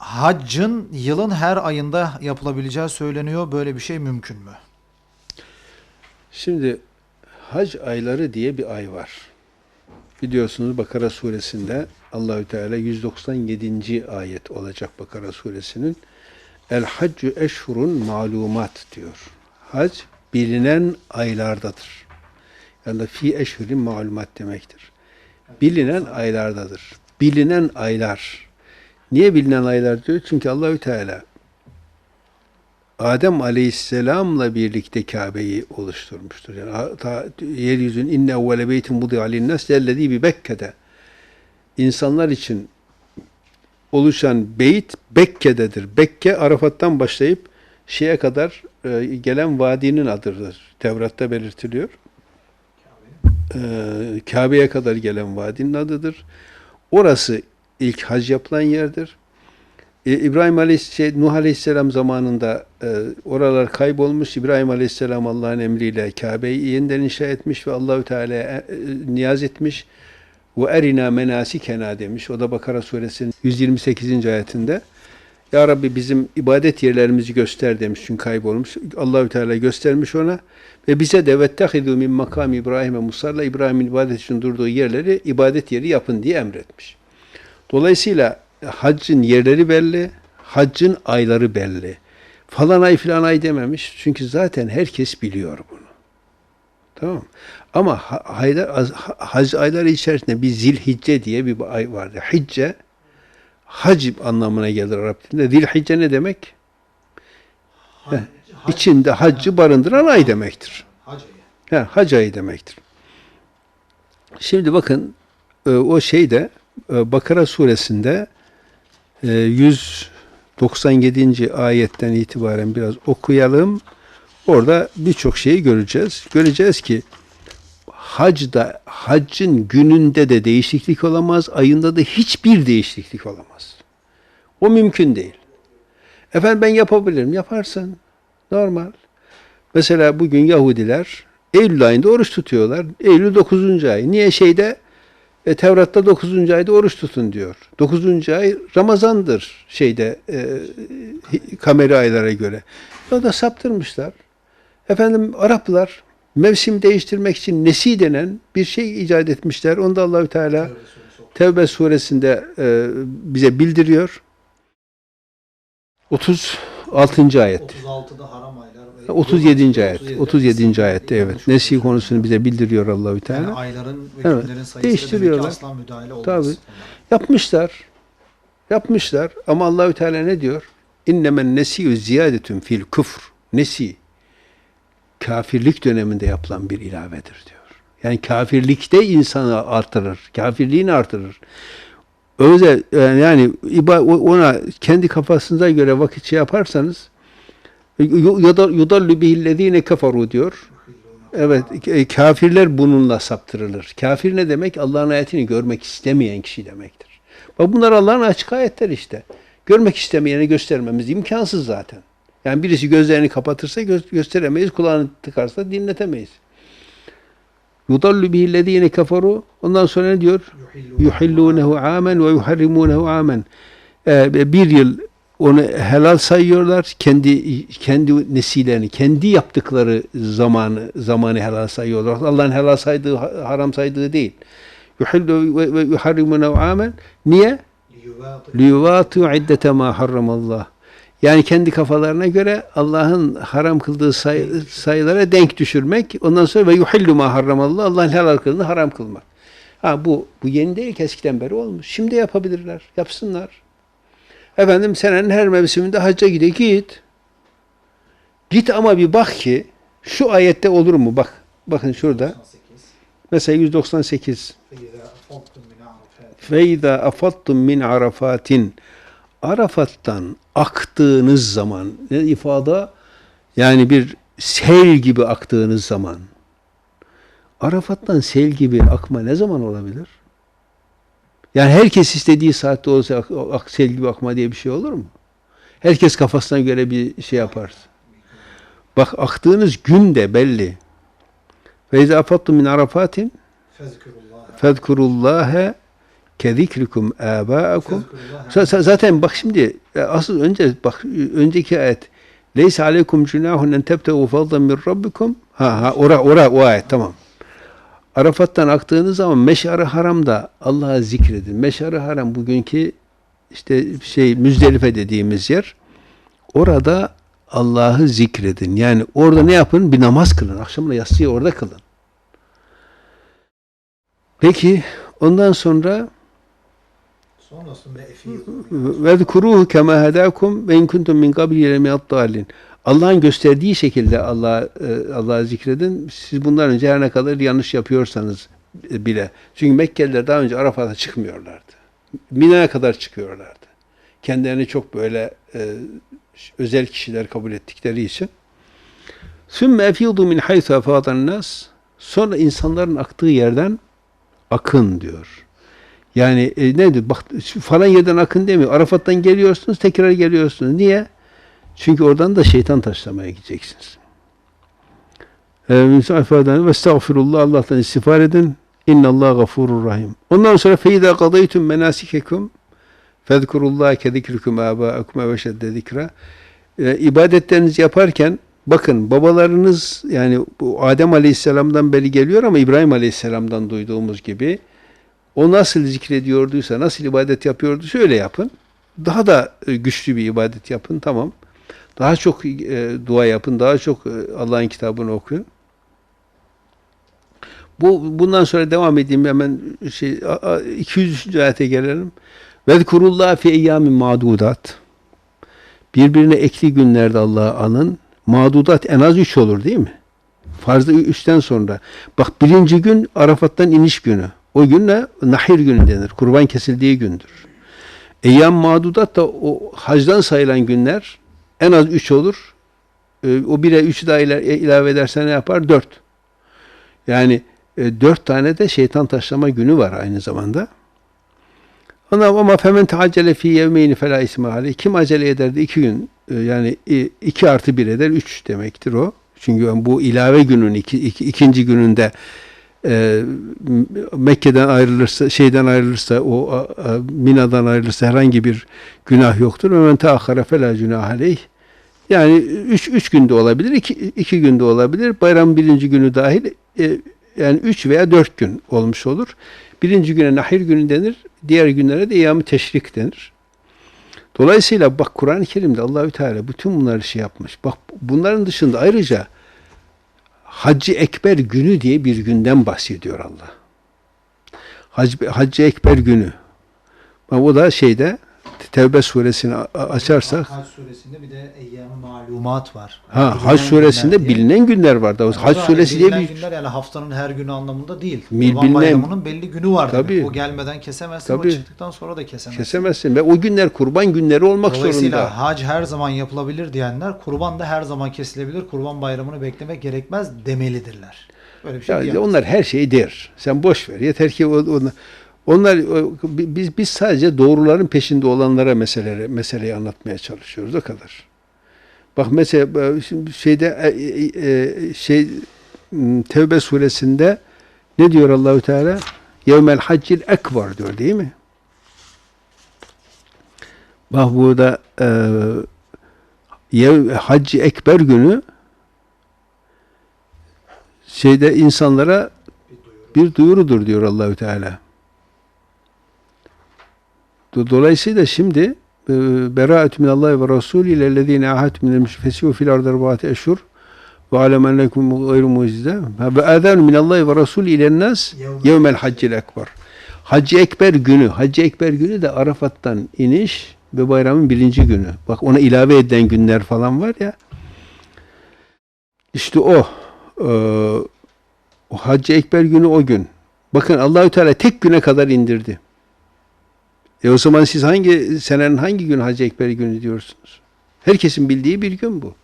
haccın yılın her ayında yapılabileceği söyleniyor. Böyle bir şey mümkün mü? Şimdi hac ayları diye bir ay var. Biliyorsunuz Bakara suresinde Allahü Teala 197. ayet olacak Bakara suresinin. El haccu eşhurun malumat diyor. Hac bilinen aylardadır. Yani fi eşhurin malumat demektir. Bilinen aylardadır. Bilinen aylar. Niye bilinen aylar diyor? Çünkü Allahü Teala Adem Aleyhisselam'la birlikte Kabe'yi oluşturmuştur. Yani ta, yeryüzünün inne evvele beytin budi alinnas lellezî bi Bekke'de insanlar için oluşan beyt Bekke'dedir. Bekke Arafat'tan başlayıp şeye kadar e, gelen vadinin adıdır. Tevrat'ta belirtiliyor. E, Kabe'ye kadar gelen vadinin adıdır. Orası ilk hac yapılan yerdir. E, İbrahim Aleyhisselam, şey, Nuh Aleyhisselam zamanında e, oralar kaybolmuş. İbrahim Aleyhisselam Allah'ın emriyle Kabe'yi yeniden inşa etmiş ve Allahü Teala'ya e, e, niyaz etmiş. Ve erina menasikena demiş. O da Bakara suresinin 128. ayetinde. Ya Rabbi bizim ibadet yerlerimizi göster demiş çünkü kaybolmuş. Allahü Teala göstermiş ona ve bize de vettehidu min makam İbrahim'e musalla İbrahim'in ibadet için durduğu yerleri ibadet yeri yapın diye emretmiş. Dolayısıyla haccın yerleri belli, haccın ayları belli. Falan ay filan ay dememiş. Çünkü zaten herkes biliyor bunu. Tamam? Ama ha- hayda- hac ayları içerisinde bir zilhicce diye bir ay vardı. Hicce, hac anlamına gelir Arap dilinde. Zilhicce ne demek? Heh, İçinde haccı barındıran ay demektir. Hac ayı. Ha, hac ayı demektir. Şimdi bakın e, o şeyde Bakara suresinde e, 197. ayetten itibaren biraz okuyalım. Orada birçok şeyi göreceğiz. Göreceğiz ki hacda, haccın gününde de değişiklik olamaz, ayında da hiçbir değişiklik olamaz. O mümkün değil. Efendim ben yapabilirim. Yaparsın. Normal. Mesela bugün Yahudiler Eylül ayında oruç tutuyorlar. Eylül 9. ay. Niye şeyde e, Tevrat'ta 9. ayda oruç tutun diyor. 9. ay Ramazan'dır şeyde e, kameri aylara göre. O da saptırmışlar. Efendim Araplar mevsim değiştirmek için nesi denen bir şey icat etmişler. Onu da Allahü Teala Tevbe suresinde e, bize bildiriyor. 36. ayet. 36'da haram aylar. ve- 37. ayet. 37. 37. ayette evet. Nesih konusunu bize bildiriyor Allahü Yani Teala. ayların ve Evet. günlerin sayısı Değiştiriyorlar. demek ki asla müdahale olmaz. Tabii. bunlara. Yapmışlar. Yapmışlar ama Allahü Teala ne diyor? İnnemen nesiyü ziyadetun fil küfr. Nesi kafirlik döneminde yapılan bir ilavedir diyor. Yani kafirlikte insanı artırır. Kafirliğini artırır. Öyle yani iba- ona kendi kafasına göre vakit şey yaparsanız yudallu bihillezine kafaru diyor. Evet, e, kafirler bununla saptırılır. Kafir ne demek? Allah'ın ayetini görmek istemeyen kişi demektir. Bak bunlar Allah'ın açık ayetler işte. Görmek istemeyeni göstermemiz imkansız zaten. Yani birisi gözlerini kapatırsa gö- gösteremeyiz, kulağını tıkarsa dinletemeyiz. Yudallu bihillezine kafaru. Ondan sonra ne diyor? yuhillunehu amen ve yuharrimunehu amen. Ee, bir yıl onu helal sayıyorlar. Kendi kendi nesilerini, kendi yaptıkları zamanı zamanı helal sayıyorlar. Allah'ın helal saydığı, haram saydığı değil. Yuhillu ve yuharrimunehu amen. Niye? liyuvatu iddete ma harramallah. Yani kendi kafalarına göre Allah'ın haram kıldığı say- sayılara denk düşürmek. Ondan sonra ve yuhillu ma harramallah. Allah'ın helal kıldığını haram kılmak. Ha bu bu yeni değil ki eskiden beri olmuş. Şimdi yapabilirler. Yapsınlar. Efendim senenin her mevsiminde hacca gide git. Git ama bir bak ki şu ayette olur mu? Bak. Bakın şurada. Mesela 198. Feyza afattum min arafatin Arafat'tan aktığınız zaman ne ifade yani bir sel gibi aktığınız zaman Arafat'tan sel gibi akma ne zaman olabilir? Yani herkes istediği saatte olsa ak, ak- sel gibi akma diye bir şey olur mu? Herkes kafasına göre bir şey yapar. Bak aktığınız gün de belli. Feyza afattum min arafatin fezkurullâhe kezikrikum z- Zaten bak şimdi e, asıl önce bak önceki ayet Leysa aleykum cunahun en tebtegu fadlan min rabbikum. Ha ha ora ora o ayet tamam. Arafat'tan aktığınız zaman Meş'ar-ı Haram'da Allah'a zikredin. Meş'ar-ı Haram bugünkü işte şey Müzdelife dediğimiz yer. Orada Allah'ı zikredin. Yani orada ne yapın? Bir namaz kılın. Akşamına yatsıyı orada kılın. Peki ondan sonra ve kuruhu kema hedakum ve in kuntum min qabli dalin. Allah'ın gösterdiği şekilde Allah e, Allah'ı zikredin. Siz bundan önce her ne kadar yanlış yapıyorsanız bile. Çünkü Mekkeliler daha önce Arafat'a çıkmıyorlardı. Mina'ya kadar çıkıyorlardı. Kendilerini çok böyle e, özel kişiler kabul ettikleri için. Sümme efidu min haythu nas. Sonra insanların aktığı yerden akın diyor. Yani e, nedir? Bak falan yerden akın demiyor. Arafat'tan geliyorsunuz, tekrar geliyorsunuz. Niye? Çünkü oradan da şeytan taşlamaya gideceksiniz. Müsaafadan ve estağfirullah Allah'tan istiğfar edin. İnnallah gafurur rahim. Ondan sonra feyda kadaytum menasikekum fezkurullah kezikrukum abaakum ve şedde zikra. E, ibadetlerinizi yaparken bakın babalarınız yani bu Adem Aleyhisselam'dan beri geliyor ama İbrahim Aleyhisselam'dan duyduğumuz gibi o nasıl zikrediyorduysa, nasıl ibadet yapıyorduysa öyle yapın. Daha da e, güçlü bir ibadet yapın, tamam. Daha çok e, dua yapın, daha çok e, Allah'ın kitabını okuyun. Bu bundan sonra devam edeyim hemen şey a- a- 203. ayete gelelim. Vezkurullah fi eyyamin madudat. Birbirine ekli günlerde Allah'ı anın. Madudat en az üç olur değil mi? Farzı üçten sonra. Bak birinci gün Arafat'tan iniş günü. O gün ne? Nahir günü denir. Kurban kesildiği gündür. Eyyam madudat da o hacdan sayılan günler en az üç olur. Ee, o bire üç daha ila- ilave edersen ne yapar? Dört. Yani e, dört tane de şeytan taşlama günü var aynı zamanda. Ona ama femen teaccele fi yevmeyni fela aleyh. Kim acele eder de iki gün e, yani e, iki artı bir eder üç demektir o. Çünkü bu ilave günün iki, iki- ikinci gününde e, Mekke'den ayrılırsa, şeyden ayrılırsa, o a, Mina'dan ayrılırsa herhangi bir günah yoktur. Ve men teakhara fela günah aleyh. Yani üç, üç günde olabilir, iki, iki günde olabilir. Bayram birinci günü dahil e, yani üç veya dört gün olmuş olur. Birinci güne nahir günü denir, diğer günlere de eyyam teşrik denir. Dolayısıyla bak Kur'an-ı Kerim'de Allahü Teala bütün bunları şey yapmış. Bak bunların dışında ayrıca Haccı Ekber günü diye bir günden bahsediyor Allah. Hac, Haccı Ekber günü. O da şeyde Tevbe suresini açarsak Hac suresinde bir de eyyam malumat var. ha Hac suresinde günler diye. bilinen günler var. da. Yani Hac o suresi diye bir günler yani haftanın her günü anlamında değil. Bil- Kurban bilinen- bayramının belli günü var demek. Tabii. O gelmeden kesemezsin Tabii. ama çıktıktan sonra da kesemezsin. kesemezsin ve o günler kurban günleri olmak Dolayısıyla zorunda. hac her zaman yapılabilir diyenler kurban da her zaman kesilebilir. Kurban bayramını beklemek gerekmez demelidirler. Böyle bir şey Ya, onlar her şeyi der. Sen boş ver. Yeter ki o, o- onlar o- biz biz sadece doğruların peşinde olanlara meseleleri meseleyi anlatmaya çalışıyoruz o kadar. Bak mesela e, şeyde e, e, e, şey Tevbe suresinde ne diyor Allahü Teala? Yevmel haccil ekbar diyor değil mi? Bak burada e, yev, Haccı Ekber günü şeyde insanlara bir duyurudur diyor Allahü Teala. Do- Dolayısıyla şimdi e, beraatü minallahi ve rasulü ilellezine ahadtu minel müşfesiyu fil ardı erbaate eşhur ve alem ennekum gayru mucize ve adanu minallahi ve rasulü ilennas yevmel haccil ekber. Hacı Ekber günü, Hacı Ekber günü de Arafat'tan iniş ve bayramın birinci günü. Bak ona ilave edilen günler falan var ya. İşte o. Ee, o Hacı Ekber günü o gün. Bakın Allahü Teala tek güne kadar indirdi. E o zaman siz hangi senenin hangi günü Hacı Ekber günü diyorsunuz? Herkesin bildiği bir gün bu.